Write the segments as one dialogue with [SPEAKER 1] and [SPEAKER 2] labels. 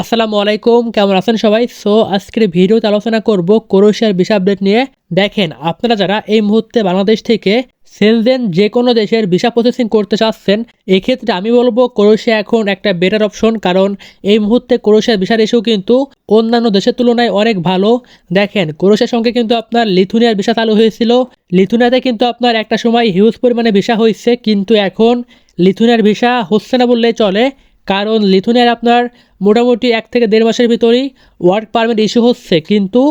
[SPEAKER 1] আসসালামু আলাইকুম, কেমন আছেন সবাই? সো আজকের ভিডিওতে আলোচনা করব ক্রোয়েশিয়ার ভিসা আপডেট নিয়ে। দেখেন, আপনারা যারা এই মুহূর্তে বাংলাদেশ থেকে সেলজেন যে কোনো দেশের ভিসা প্রসেসিং করতে চাচ্ছেন, এক্ষেত্রে আমি বলব ক্রোয়েশিয়া এখন একটা বেটার অপশন কারণ এই মুহূর্তে ক্রোয়েশিয়ার ভিসা রেশেও কিন্তু অন্যান্য দেশের তুলনায় অনেক ভালো। দেখেন, ক্রোয়েশিয়ার সঙ্গে কিন্তু আপনার লিথুনিয়ার ভিসা চালু হয়েছিল। লিথুনিয়াতে কিন্তু আপনার একটা সময় হিউজ পরিমাণে ভিসা হয়েছে, কিন্তু এখন লিথুনিয়ার ভিসা হচ্ছে না বললেই চলে। কারণ লিথুনিয়ার আপনার মোটামুটি এক থেকে দেড় মাসের ভিতরেই ওয়ার্ক পারমিট ইস্যু হচ্ছে। কিন্তু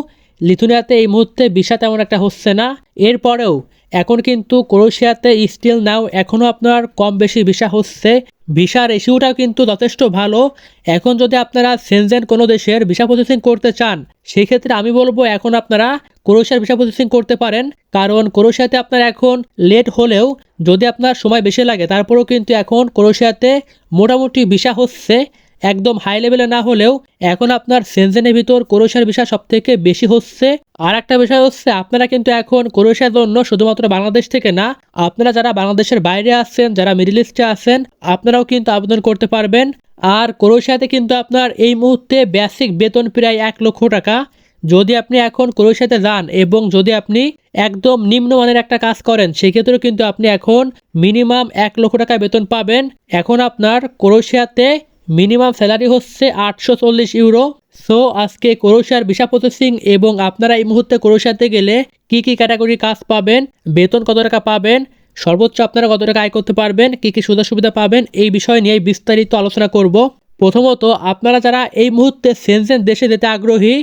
[SPEAKER 1] লিথুনিয়াতে এই মুহূর্তে বিষা তেমন একটা হচ্ছে না। এরপরেও এখন কিন্তু ক্রোয়েশিয়াতে স্টিল নাও এখনও আপনার কম বেশি ভিসা হচ্ছে। ভিসার রেশিওটাও কিন্তু যথেষ্ট ভালো। এখন যদি আপনারা সেনজেন কোনো দেশের ভিসা প্রসেসিং করতে চান, সেক্ষেত্রে আমি বলব এখন আপনারা ক্রোয়েশিয়ার ভিসা প্রসেসিং করতে পারেন। কারণ ক্রোয়েশিয়াতে আপনার এখন লেট হলেও যদি আপনার সময় বেশি লাগে, তারপরেও কিন্তু এখন ক্রোয়েশিয়াতে মোটামুটি ভিসা হচ্ছে। একদম হাই লেভেলে না হলেও এখন আপনার সেনজেনের ভিতর ক্রোয়েশিয়ার বিষয় সব থেকে বেশি হচ্ছে। আর একটা বিষয় হচ্ছে, আপনারা কিন্তু এখন ক্রোয়েশিয়ার জন্য শুধুমাত্র বাংলাদেশ থেকে না, আপনারা যারা বাংলাদেশের বাইরে আছেন, যারা মিডল ইস্টে আছেন, আপনারাও কিন্তু আবেদন করতে পারবেন। আর ক্রোয়েশিয়াতে কিন্তু আপনার এই মুহূর্তে বেসিক বেতন প্রায় এক লক্ষ টাকা। যদি আপনি এখন ক্রোয়েশিয়াতে যান এবং যদি আপনি একদম নিম্নমানের একটা কাজ করেন, সেক্ষেত্রেও কিন্তু আপনি এখন মিনিমাম এক লক্ষ টাকা বেতন পাবেন। এখন আপনার ক্রোয়েশিয়াতে মিনিমাম স্যালারি হচ্ছে আটশো চল্লিশ ইউরো সো আজকে করোশার ভিসা সিং এবং আপনারা এই মুহূর্তে করোশাতে গেলে কি কি ক্যাটাগরি কাজ পাবেন, বেতন কত টাকা পাবেন, সর্বোচ্চ আপনারা কত টাকা আয় করতে পারবেন, কি কি সুযোগ সুবিধা পাবেন, এই বিষয় নিয়ে বিস্তারিত আলোচনা করব। প্রথমত, আপনারা যারা এই মুহূর্তে সেনজেন দেশে যেতে আগ্রহী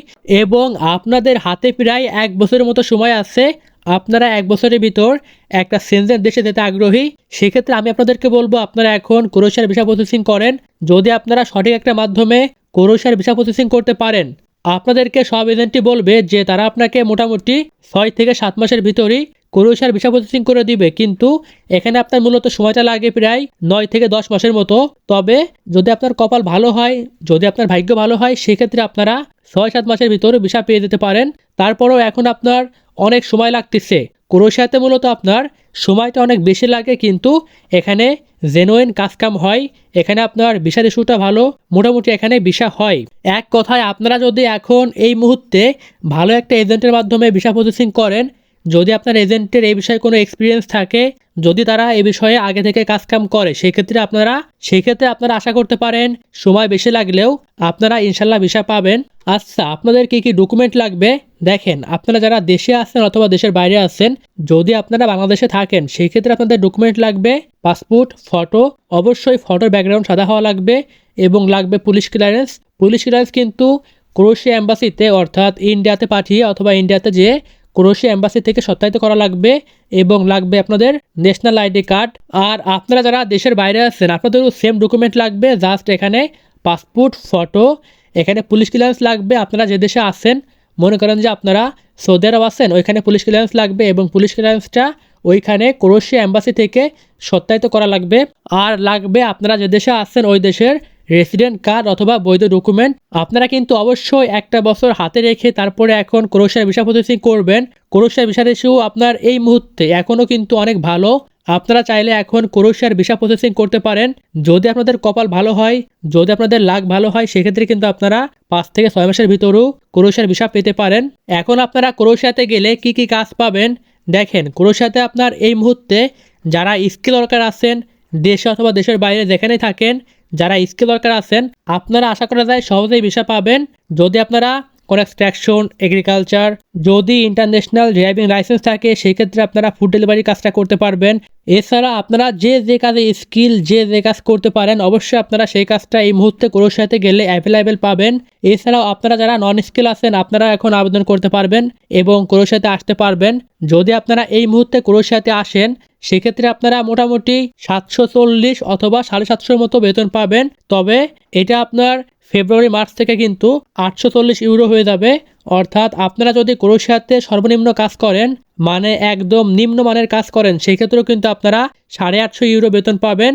[SPEAKER 1] এবং আপনাদের হাতে প্রায় এক বছরের মতো সময় আছে, আপনারা এক বছরের ভিতর একটা সেনজেন দেশে যেতে আগ্রহী, সেক্ষেত্রে আমি আপনাদেরকে বলব, আপনারা এখন ক্রোয়েশিয়ার ভিসা প্রসেসিং করেন। যদি আপনারা সঠিক একটা মাধ্যমে ক্রোয়েশিয়ার ভিসা প্রসেসিং করতে পারেন, আপনাদেরকে সব এজেন্টই বলবে যে তারা আপনাকে মোটামুটি ছয় থেকে সাত মাসের ভিতরেই ক্রোয়েশিয়ার ভিসা প্রসেসিং করে দিবে, কিন্তু এখানে আপনার মূলত সময়টা লাগে প্রায় নয় থেকে দশ মাসের মতো। তবে যদি আপনার কপাল ভালো হয়, যদি আপনার ভাগ্য ভালো হয়, সেক্ষেত্রে আপনারা ছয় সাত মাসের ভিতরে ভিসা পেয়ে যেতে পারেন। তারপরেও এখন আপনার অনেক সময় লাগতেছে। ক্রোয়েশিয়াতে মূলত আপনার সময়টা অনেক বেশি লাগে, কিন্তু এখানে জেনুইন কাজকাম হয়। এখানে আপনার ভিসার ইস্যুটা ভালো, মোটামুটি এখানে ভিসা হয়। এক কথায়, আপনারা যদি এখন এই মুহূর্তে ভালো একটা এজেন্টের মাধ্যমে ভিসা প্রসেসিং করেন যদি আপনার এজেন্টের এই বিষয়ে কোনো এক্সপিরিয়েন্স থাকে, যদি তারা এ বিষয়ে আগে থেকে কাজকাম করে, সেক্ষেত্রে আপনারা সেক্ষেত্রে আপনারা আশা করতে পারেন, সময় বেশি লাগলেও আপনারা ইনশাল্লাহ ভিসা পাবেন। আচ্ছা আপনাদের কি কি ডকুমেন্ট লাগবে? দেখেন, আপনারা যারা দেশে আছেন অথবা দেশের বাইরে আছেন, যদি আপনারা বাংলাদেশে থাকেন সেই ক্ষেত্রে আপনাদের ডকুমেন্ট লাগবে পাসপোর্ট ফটো অবশ্যই ফটোর ব্যাকগ্রাউন্ড সাদা হওয়া লাগবে এবং লাগবে পুলিশ ক্লিয়ারেন্স পুলিশ ক্লিয়ারেন্স কিন্তু ক্রোশিয়া এম্বাসিতে অর্থাৎ ইন্ডিয়াতে পাঠিয়ে অথবা ইন্ডিয়াতে যেয়ে ক্রোশিয়া এম্বাসি থেকে সত্যায়িত করা লাগবে এবং লাগবে আপনাদের ন্যাশনাল আইডি কার্ড। আর আপনারা যারা দেশের বাইরে আছেন, আপনাদেরও সেম ডকুমেন্ট লাগবে জাস্ট এখানে পাসপোর্ট ফটো এখানে পুলিশ ক্লিয়ারেন্স লাগবে, আপনারা যে দেশে আছেন, মনে করেন যে আপনারা সৌদি আরব আছেন, ওইখানে পুলিশ ক্লিয়ারেন্স লাগবে এবং পুলিশ ক্লিয়ারেন্সটা ওইখানে ক্রোশিয়া এম্বাসি থেকে সত্যায়িত করা লাগবে। আর লাগবে আপনারা যে দেশে আছেন, ওই দেশের রেসিডেন্ট কার্ড অথবা বৈধ ডকুমেন্ট আপনারা কিন্তু অবশ্যই একটা বছর হাতে রেখে তারপরে এখন ক্রোশিয়ার ভিসা প্রসেসিং করবেন। ক্রোশিয়ার ভিসা রেশিও আপনার এই মুহূর্তে এখনও কিন্তু অনেক ভালো। আপনারা চাইলে এখন ক্রোশিয়ার ভিসা প্রসেসিং করতে পারেন। যদি আপনাদের কপাল ভালো হয়, যদি আপনাদের লাগ ভালো হয়, সেক্ষেত্রে কিন্তু আপনারা পাঁচ থেকে ছয় মাসের ভিতরেও ক্রোশিয়ার ভিসা পেতে পারেন। এখন আপনারা ক্রোশিয়াতে গেলে কি কি কাজ পাবেন? দেখেন ক্রোশিয়াতে আপনার এই মুহূর্তে যারা স্কিল ওয়ার্কার আছেন দেশে অথবা দেশের বাইরে যেখানেই থাকেন, যারা স্কিল ওয়ার্কার আছেন, আপনারা আশা করা যায় সহজেই ভিসা পাবেন। যদি আপনারা কনস্ট্রাকশন এগ্রিকালচার যদি ইন্টারন্যাশনাল ড্রাইভিং লাইসেন্স থাকে, সেক্ষেত্রে আপনারা ফুড ডেলিভারি কাজটা করতে পারবেন। এছাড়া আপনারা যে যে কাজে স্কিল যে যে কাজ করতে পারেন, অবশ্যই আপনারা সেই কাজটা এই মুহূর্তে ক্রোশিয়াতে গেলে অ্যাভেলেবেল পাবেন। এছাড়াও আপনারা যারা নন স্কিল আছেন, আপনারা এখন আবেদন করতে পারবেন এবং ক্রোশিয়াতে আসতে পারবেন। যদি আপনারা এই মুহূর্তে ক্রোশিয়াতে আসেন সেক্ষেত্রে আপনারা মোটামুটি সাতশো চল্লিশ অথবা সাড়ে সাতশোর মতো বেতন পাবেন। তবে এটা আপনার ফেব্রুয়ারি, মার্চ থেকে কিন্তু আটশো চল্লিশ ইউরো হয়ে যাবে। অর্থাৎ আপনারা যদি ক্রোশিয়াতে সর্বনিম্ন কাজ করেন মানে একদম নিম্নমানের কাজ করেন সেক্ষেত্রেও কিন্তু আপনারা সাড়ে আটশো ইউরো বেতন পাবেন।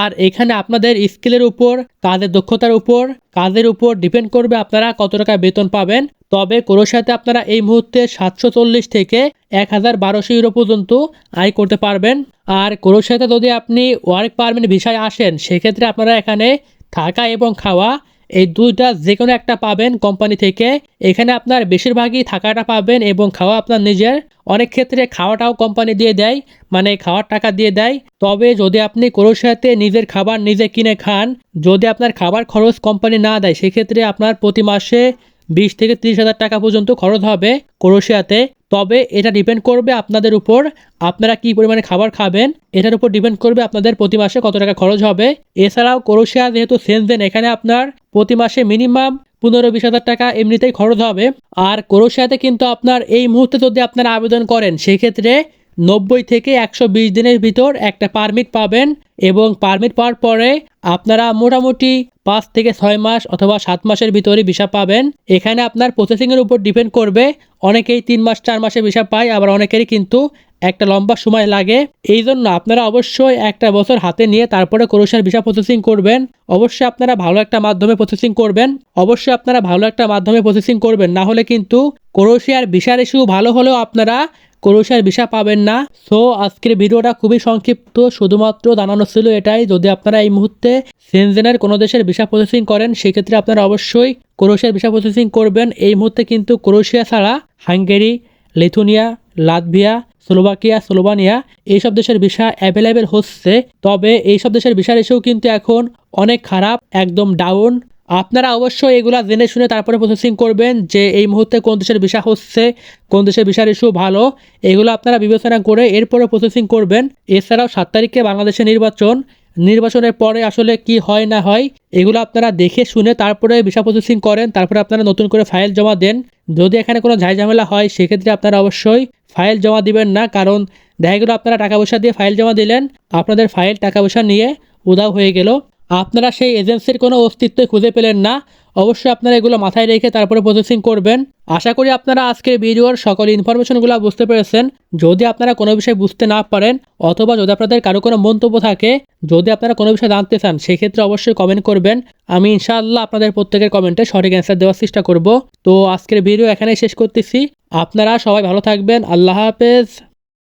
[SPEAKER 1] আর এখানে আপনাদের স্কিলের উপর, কাজের দক্ষতার উপর, কাজের উপর ডিপেন্ড করবে আপনারা কত টাকা বেতন পাবেন। তবে ক্রোশিয়াতে আপনারা এই মুহূর্তে সাতশো চল্লিশ থেকে এক হাজার বারোশো ইউরো পর্যন্ত আয় করতে পারবেন। আর ক্রোশিয়াতে যদি আপনি ওয়ার্ক পারমিট ভিসায় আসেন, সেক্ষেত্রে আপনারা এখানে থাকা এবং খাওয়া এই দুইটা যে কোনো একটা পাবেন কোম্পানি থেকে। এখানে আপনার বেশিরভাগই থাকাটা পাবেন এবং খাওয়া আপনার নিজের। অনেক ক্ষেত্রে খাওয়াটাও কোম্পানি দিয়ে দেয় মানে খাওয়ার টাকা দিয়ে দেয়। তবে যদি আপনি ক্রোশিয়াতে নিজের খাবার নিজে কিনে খান, যদি আপনার খাবার খরচ কোম্পানি না দেয়, সেক্ষেত্রে আপনার প্রতি মাসে বিশ থেকে ত্রিশ হাজার টাকা পর্যন্ত খরচ হবে ক্রোশিয়াতে। তবে এটা ডিপেন্ড করবে আপনাদের উপর। আপনারা কি পরিমাণে খাবার খাবেন, এটার উপর ডিপেন্ড করবে আপনাদের প্রতি মাসে কত টাকা খরচ হবে। এছাড়াও ক্রোশিয়া যেহেতু সেনজেন, এখানে আপনার প্রতি মাসে মিনিমাম পনেরো বিশ হাজার টাকা এমনিতেই খরচ হবে। আর ক্রোশিয়াতে কিন্তু আপনার এই মুহূর্তে যদি আপনারা আবেদন করেন, সেক্ষেত্রে নব্বই থেকে একশো বিশ দিনের ভিতর একটা পারমিট পাবেন এবং পারমিট পাওয়ার পরে আপনারা মোটামুটি পাঁচ থেকে ছয় মাস অথবা সাত মাসের ভিতরে ভিসা পাবেন। এখানে আপনার প্রসেসিংয়ের উপর ডিপেন্ড করবে। অনেকেই তিন মাস, চার মাসে ভিসা পায়, আবার অনেকেরই কিন্তু একটা লম্বা সময় লাগে। এই জন্য আপনারা অবশ্যই একটা বছর হাতে নিয়ে তারপরে ক্রোশিয়ার ভিসা প্রসেসিং করবেন। অবশ্যই আপনারা ভালো একটা মাধ্যমে প্রসেসিং করবেন। অবশ্যই আপনারা ভালো একটা মাধ্যমে প্রসেসিং করবেন। না হলে কিন্তু ক্রোশিয়ার ভিসার ইস্যু ভালো হলেও আপনারা ক্রোশিয়ার ভিসা পাবেন না। সো আজকের ভিডিওটা খুবই সংক্ষিপ্ত, শুধুমাত্র জানানো ছিল এটাই। যদি আপনারা এই মুহূর্তে সেনজেনের কোনো দেশের ভিসা প্রসেসিং করেন, সেক্ষেত্রে আপনারা অবশ্যই ক্রোশিয়ার ভিসা প্রসেসিং করবেন। এই মুহূর্তে কিন্তু ক্রোশিয়া ছাড়া Hungary, Lithuania, Latvia, Slovakia, Slovenia এইসব দেশের ভিসা অ্যাভেলেবেল হচ্ছে। তবে এইসব দেশের ভিসার এসেও কিন্তু এখন অনেক খারাপ, একদম ডাউন আপনারা অবশ্যই এগুলা জেনে শুনে তারপরে প্রসেসিং করবেন যে এই মুহূর্তে কোন দেশের ভিসা হচ্ছে, কোন দেশের ভিসার ইস্যু ভালো, এগুলো আপনারা বিবেচনা করে এরপরে প্রসেসিং করবেন। এছাড়াও সাত তারিখে বাংলাদেশে নির্বাচন, নির্বাচনের পরে আসলে কি হয় না হয়, এগুলো আপনারা দেখে শুনে তারপরে ভিসা প্রসেসিং করেন, তারপরে আপনারা নতুন করে ফাইল জমা দেন। যদি এখানে কোনো ঝামেলা হয়, সেক্ষেত্রে আপনারা অবশ্যই ফাইল জমা দিবেন না, কারণ দেখা গেলো আপনারা টাকা পয়সা দিয়ে ফাইল জমা দিলেন, আপনাদের ফাইল টাকা পয়সা নিয়ে উদাও হয়ে গেল। আপনারা সেই এজেন্সির কোনো অস্তিত্বই খুঁজে পেলেন না। অবশ্যই আপনারা এগুলো মাথায় রেখে তারপরে প্রসেসিং করবেন। আশা করি আপনারা আজকের ভিডিওর সকল ইনফরমেশনগুলো বুঝতে পেরেছেন। যদি আপনারা কোনো বিষয় বুঝতে না পারেন, অথবা যদি আপনাদের কারও কোনো মন্তব্য থাকে, যদি আপনারা কোনো বিষয় জানতে চান, সেক্ষেত্রে অবশ্যই কমেন্ট করবেন। আমি ইনশাআল্লাহ আপনাদের প্রত্যেকের কমেন্টে সঠিক অ্যান্সার দেওয়ার চেষ্টা করব। তো আজকের ভিডিও এখানেই শেষ করতেছি। আপনারা সবাই ভালো থাকবেন। আল্লাহ হাফেজ।